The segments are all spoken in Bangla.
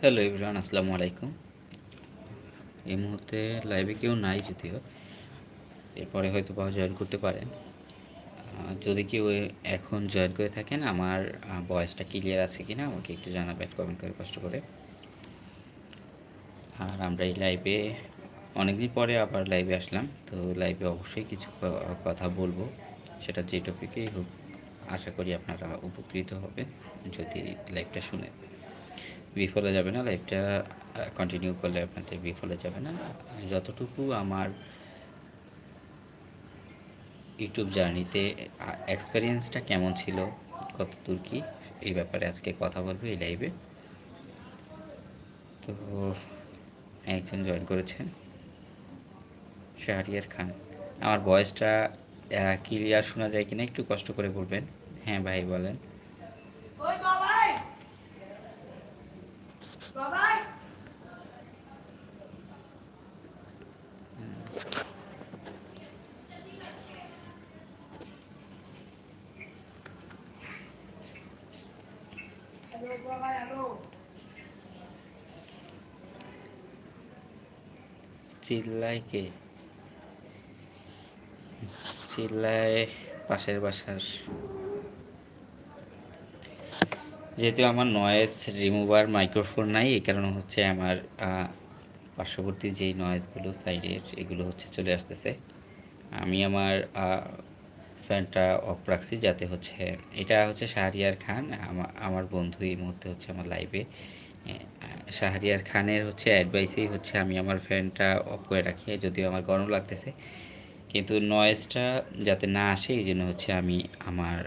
হ্যালো এভরিওয়ান আসসালামু আলাইকুম এই মুহূর্তে লাইভে কেউ নাই যদিও, এরপরে হয়তো বা জয়েন করতে পারেন। যদি কেউ এখন জয়েন করে থাকেন, আমার ভয়েসটা ক্লিয়ার আছে কিনা আমাকে একটু জানাবেন কমেন্ট করে কষ্ট করে। আর আমরা এই লাইভে অনেকদিন পরে আবার লাইভে আসলাম, তো লাইভে অবশ্যই কিছু ক- কথা বলব। সেটা যে টপিকেই হোক, আশা করি আপনারা উপকৃত হবেন, যদি লাইভটা শুনেন। বিফলে যাবে না লাইফটা কন্টিনিউ করলে আপনাদের বিফলে যাবে না। যতটুকু আমার ইউটিউব জার্নিতে এক্সপিরিয়েন্সটা কেমন ছিল কত দূর কি, এই ব্যাপারে আজকে কথা বলব এই লাইভে তো, একজন জয়েন করেছেন, শাহরিয়ার খান। আমার ভয়েসটা ক্লিয়ার শোনা যায় কিনা একটু কষ্ট করে বলবেন। হ্যাঁ ভাই, বলেন। চিল্লায় কে চিল্লায় পাশের বাসার। যেহেতু আমার নয়েজ রিমুভার মাইক্রোফোন নাই, এই কারণে হচ্ছে আমার পার্শ্ববর্তী যেই নয়েজগুলো সাইডের এগুলো হচ্ছে চলে আসতেছে। আমি আমার ফ্যানটা অফ রাখছি যাতে হচ্ছে, এটা হচ্ছে শাহরিয়ার খান আমার বন্ধু এই মুহূর্তে হচ্ছে আমার লাইভে শাহরিয়ার খানের হচ্ছে অ্যাডভাইসেই হচ্ছে আমি আমার ফ্যানটা অফ করে রাখি, যদিও আমার গরম লাগতেছে। কিন্তু নয়েজটা যাতে না আসে, এই জন্য হচ্ছে আমি আমার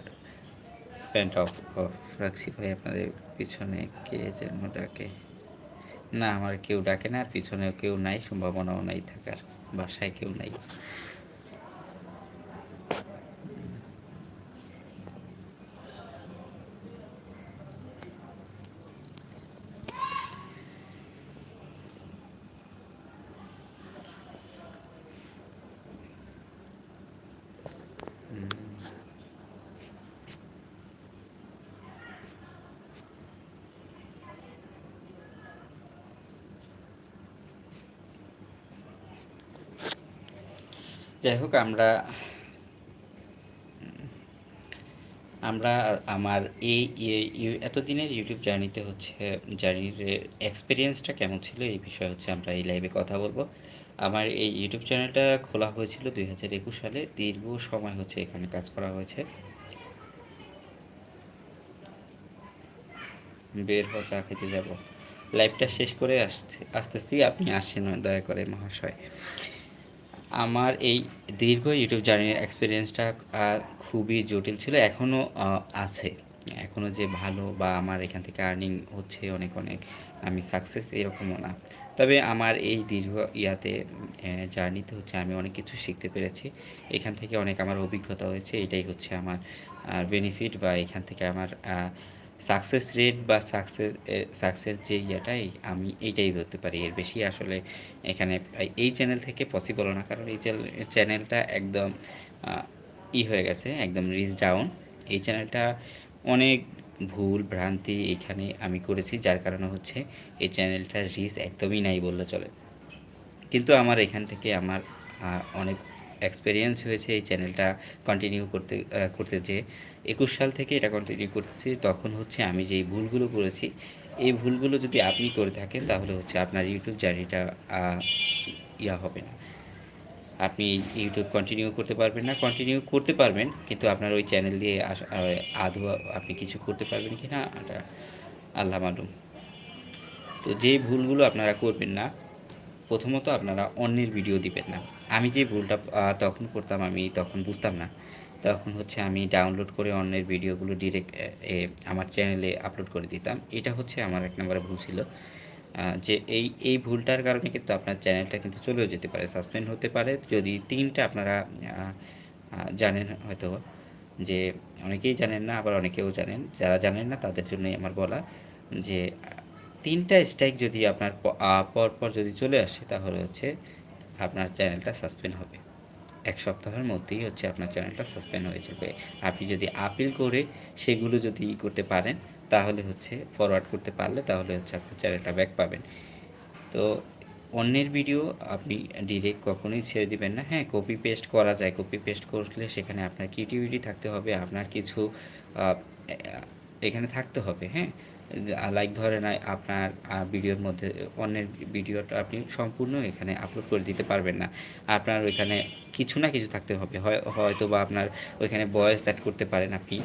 ফ্যানটা অফ অফ রাখছি। ভাই, আপনাদের পিছনে কে যেন ডাকে? না, আমার কেউ ডাকে না, আর কেউ নাই, সম্ভাবনাও নাই থাকার, বাসায় কেউ নাই। যাই হোক, আমরা আমরা আমার এই এতদিনের ইউটিউব জার্নিতে হচ্ছে জার্নির এক্সপিরিয়েন্সটা কেমন ছিল এই বিষয়ে হচ্ছে আমরা এই লাইভে কথা বলব। আমার এই ইউটিউব চ্যানেলটা খোলা হয়েছিল দুই হাজার একুশ সালে, দীর্ঘ সময় হচ্ছে এখানে কাজ করা হয়েছে। বের হওয়া চা খেতে যাব। লাইভটা শেষ করে আসতে, আসতেছি, আপনি আসেন, দয়া করে মহাশয়। আমার এই দীর্ঘ ইউটিউব জার্নির এক্সপিরিয়েন্সটা খুবই জটিল ছিল এখনও আছে। এখনও যে ভালো বা আমার এখান থেকে আর্নিং হচ্ছে অনেক অনেক, আমি সাকসেস এরকমও না। তবে আমার এই দীর্ঘ ইয়াতে জার্নিতে হচ্ছে আমি অনেক কিছু শিখতে পেরেছি। এখান থেকে অনেক আমার অভিজ্ঞতা হয়েছে, এটাই হচ্ছে আমার বেনিফিট বা এখান থেকে আমার সাকসেস রেট বা সাকসেস সাকসেস যে ইয়েটাই আমি এইটাই ধরতে পারি। এর বেশি আসলে এখানে এই চ্যানেল থেকে পসিবল না। কারণ এই চ্যানেলটা একদম ই হয়ে গেছে, একদম রিচ ডাউন এই চ্যানেলটা অনেক ভুল ভ্রান্তি এখানে আমি করেছি, যার কারণে হচ্ছে এই চ্যানেলটার রিচ একদমই নাই বললে চলে। কিন্তু আমার এখান থেকে আমার অনেক এক্সপিরিয়েন্স হয়েছে, এই চ্যানেলটা কন্টিনিউ করতে করতে যে একুশ সাল থেকে এটা কন্টিনিউ করতেছি, তখন হচ্ছে আমি যেই ভুলগুলো করেছি, এই ভুলগুলো যদি আপনি করে থাকেন, তাহলে হচ্ছে আপনার ইউটিউব জার্নিটা ইয়া হবে না। আপনি ইউটিউব কন্টিনিউ করতে পারবেন না কন্টিনিউ করতে পারবেন, কিন্তু আপনার ওই চ্যানেল দিয়ে আদৌ আপনি কিছু করতে পারবেন কি না এটা আল্লাহ মালুম। তো যে ভুলগুলো আপনারা করবেন না, প্রথমত আপনারা অন্যের ভিডিও দিবেন না। আমি যে ভুলটা তখন করতাম আমি তখন বুঝতাম না। তখন হচ্ছে আমি ডাউনলোড করে অন্যের ভিডিওগুলো ডিরেক্ট আমার চ্যানেলে আপলোড করে দিতাম। এটা হচ্ছে আমার এক নম্বরে ভুল ছিল। যে এই এই ভুলটার কারণে কিন্তু আপনার চ্যানেলটা কিন্তু চলেও যেতে পারে সাসপেন্ড হতে পারে। যদি তিনটা আপনারা জানেন হয়তো যে অনেকেই জানেন না আবার অনেকেও জানেন। যারা জানেন না তাদের জন্যই আমার বলা যে তিনটা স্ট্রাইক যদি আপনার প- আহ, পর পর যদি চলে আসে তাহলে হচ্ছে আপনার চ্যানেলটা সাসপেন্ড হবে। এক সপ্তাহের মধ্যেই হচ্ছে আপনার চ্যানেলটা সাসপেন্ড হয়ে যাবে। আপনি যদি আপিল করে সেগুলো যদি ই করতে পারেন, তাহলে হচ্ছে ফরওয়ার্ড করতে পারলে তাহলে হচ্ছে আপনার চ্যানেলটা ব্যাক পাবেন। তো অন্যের ভিডিও আপনি ডিরেক্ট কখনোই ছেড়ে দিবেন না। হ্যাঁ কপি পেস্ট করা যায়। কপি পেস্ট করলে সেখানে আপনার ক্রিয়েটিভিটি থাকতে হবে, আপনার কিছু এখানে থাকতে হবে। হ্যাঁ লাইক ধরে নাই আপনার ভিডিওর মধ্যে, অন্যের ভিডিওটা আপনি সম্পূর্ণ এখানে আপলোড করে দিতে পারবেন না। আপনার ওইখানে কিছু না কিছু থাকতে হবে। হয় হয়তো বা আপনার ওইখানে ভয়েস অ্যাড করতে পারেন আপনি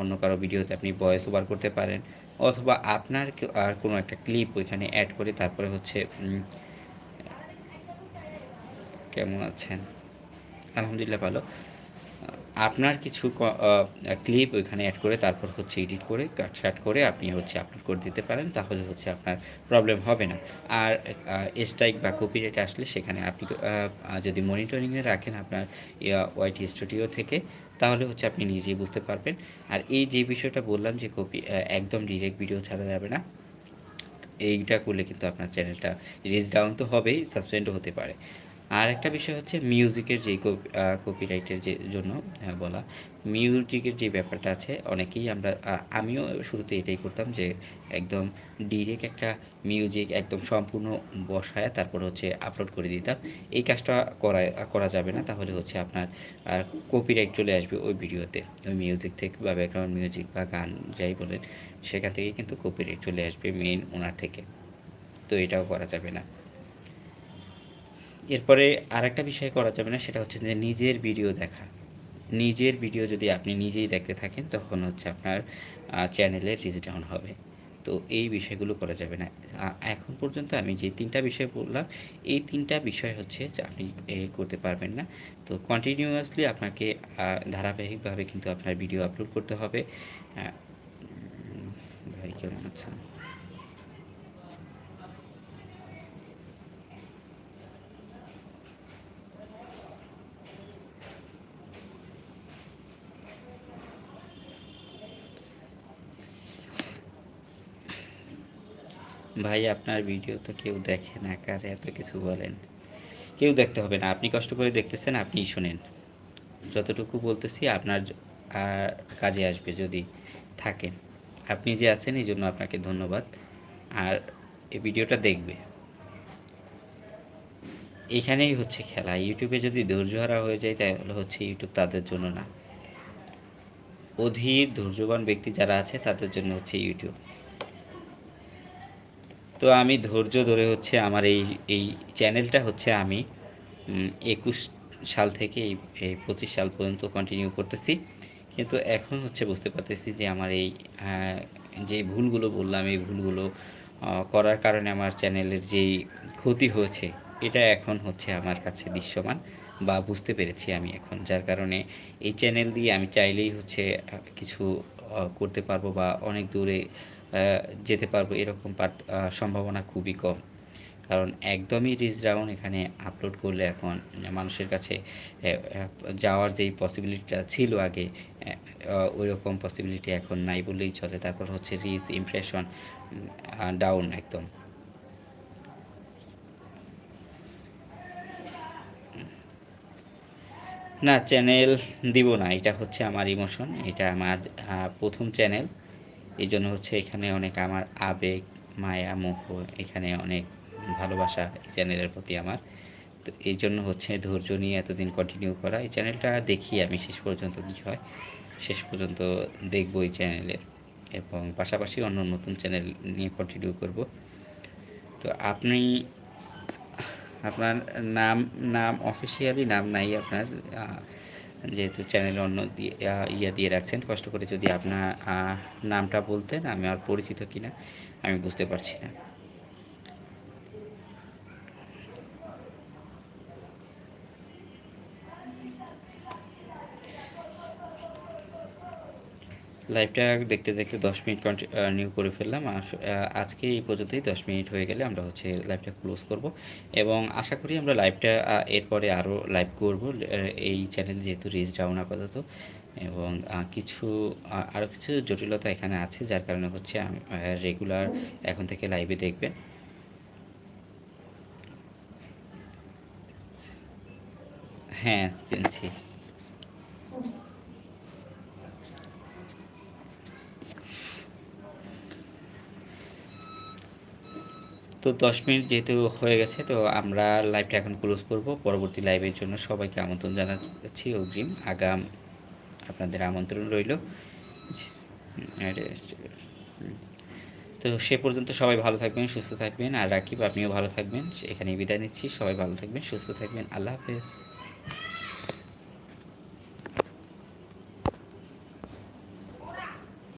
অন্য কারও ভিডিওতে আপনি ভয়েস ওভার করতে পারেন। অথবা আপনার আর কোনো একটা ক্লিপ ওইখানে অ্যাড করে তারপরে হচ্ছে কেমন আছেন? আলহামদুলিল্লাহ ভালো। আপনার কিছু ক্লিপ ওইখানে অ্যাড করে তারপর হচ্ছে এডিট করে কাটসাট করে আপনি হচ্ছে আপলোড করে দিতে পারেন, তাহলে হচ্ছে আপনার প্রবলেম হবে না। আর স্ট্রাইক বা কপিরাইট আসলে সেখানে আপনি যদি মনিটরিংয়ে রাখেন আপনার ওয়াইটি স্টুডিও থেকে, তাহলে হচ্ছে আপনি নিজেই বুঝতে পারবেন। আর এই যে বিষয়টা বললাম যে কপি একদম ডিরেক্ট ভিডিও ছাড়া যাবে না, এইটা করলে কিন্তু আপনার চ্যানেলটা রিচ ডাউন তো হবেই সাসপেন্ডও হতে পারে। আর একটা বিষয় হচ্ছে মিউজিকের যে কপিরাইটের যে জন্য বলা। মিউজিকের যে ব্যাপারটা আছে, অনেকেই আমরা আমিও শুরুতে এটাই করতাম যে একদম ডিরেক্ট একটা মিউজিক একদম সম্পূর্ণ বসায় তারপর হচ্ছে আপলোড করে দিতাম। এই কাজটা করা করা যাবে না, তাহলে হচ্ছে আপনার কপিরাইট চলে আসবে ওই ভিডিওতে। ওই মিউজিক থেকে বা ব্যাকগ্রাউন্ড মিউজিক বা গান যাই বলেন, সেখান থেকে কিন্তু কপিরাইট চলে আসবে মেইন ওনার থেকে। তো এটাও করা যাবে না। এরপরে আরেকটা বিষয় করা যাবে না, সেটা হচ্ছে যে নিজের ভিডিও দেখা। নিজের ভিডিও যদি আপনি নিজেই দেখতে থাকেন, তখন হচ্ছে আপনার চ্যানেলে রিচ ডাউন হবে। তো এই বিষয়গুলো করা যাবে না। এখন পর্যন্ত আমি যে তিনটা বিষয় বললাম, এই তিনটা বিষয় হচ্ছে যে আপনি করতে পারবেন না। তো কন্টিনিউয়াসলি আপনাকে ধারাবাহিকভাবে কিন্তু আপনার ভিডিও আপলোড করতে হবে। ভাই, কেমন আছেন? ভাই, আপনার ভিডিও তো কেউ দেখে না, কারে এত কিছু বলেন? কেউ দেখতে হবে না, আপনি কষ্ট করে দেখতেছেন, আপনিই শোনেন। যতটুকু বলতেছি, আপনার কাজে আসবে যদি থাকেন। আপনি যে আছেন, এই জন্য আপনাকে ধন্যবাদ। আর এই ভিডিওটা দেখবে। এখানেই হচ্ছে খেলা। ইউটিউবে যদি ধৈর্য হারা হয়ে যায়, তাহলে হচ্ছে ইউটিউব তাদের জন্য না। অধীর ধৈর্যবান ব্যক্তি যারা আছে, তাদের জন্য হচ্ছে ইউটিউব। তো আমি ধৈর্য ধরে হচ্ছে আমার এই এই চ্যানেলটা হচ্ছে আমি একুশ সাল থেকে এই পঁচিশ সাল পর্যন্ত কন্টিনিউ করতেছি। কিন্তু এখন হচ্ছে বুঝতে পারতেছি যে আমার এই যে ভুলগুলো বললাম, এই ভুলগুলো করার কারণে আমার চ্যানেলের যেই ক্ষতি হয়েছে, এটা এখন হচ্ছে আমার কাছে দৃশ্যমান বা বুঝতে পেরেছি আমি এখন। যার কারণে এই চ্যানেল দিয়ে আমি চাইলেই হচ্ছে কিছু করতে পারব বা অনেক দূরে যেতে পারব এরকম পার- সম্ভাবনা খুবই কম। কারণ একদমই রিচ ডাউন এখানে আপলোড করলে এখন মানুষের কাছে যাওয়ার যেই পসিবিলিটিটা ছিল আগে ওই রকম পসিবিলিটি এখন নাই বললেই চলে। তারপর হচ্ছে রিচ ইমপ্রেশন ডাউন একদম। না চ্যানেল দিব না। এটা হচ্ছে আমার ইমোশন এটা আমার প্রথম চ্যানেল এই জন্য হচ্ছে এখানে অনেক আমার আবেগ, মায়া, মোহ, এখানে অনেক ভালোবাসা এই চ্যানেলের প্রতি আমার। তো এই জন্য হচ্ছে ধৈর্য নিয়ে এতদিন কন্টিনিউ করা। এই চ্যানেলটা দেখি আমি শেষ পর্যন্ত কী হয়। শেষ পর্যন্ত দেখব এই চ্যানেলের এবং পাশাপাশি অন্য নতুন চ্যানেল নিয়ে কন্টিনিউ করব। তো আপনি, আপনার নাম নাম অফিসিয়ালি নাম নাই আপনার যেহেতু চ্যানেলে অন্য দিয়ে ইয়া দিয়ে রাখছেন, কষ্ট করে যদি আপনার নামটা বলতেন, আমি আর পরিচিত কিনা, আমি বুঝতে পারছি না। লাইভটা দেখতে দেখতে দশ মিনিট কন্টিনিউ করে ফেললাম। আজকে এই পর্যন্তই দশ মিনিট হয়ে গেলে আমরা হচ্ছে লাইভটা ক্লোজ করব। এবং আশা করি আমরা লাইভটা এরপরে আরও লাইভ করব এই চ্যানেল যেহেতু রিচ ডাউন আপাতত। এবং কিছু আরও কিছু জটিলতা এখানে আছে, যার কারণে হচ্ছে রেগুলার এখন থেকে লাইভে দেখবেন। হ্যাঁ চিনছি তো দশ মিনিট যেহেতু হয়ে গেছে, তো আমরা লাইভটা এখন ক্লোজ করব। পরবর্তী লাইভের জন্য সবাইকে আমন্ত্রণ জানাচ্ছি, অগ্রিম আগাম আপনাদের আমন্ত্রণ রইল। তো সে পর্যন্ত সবাই ভালো থাকবেন, সুস্থ থাকবেন। আর রাকিব, আপনিও ভালো থাকবেন। এখানেই বিদায় নিচ্ছি, সবাই ভালো থাকবেন, সুস্থ থাকবেন। আল্লাহ হাফেজ।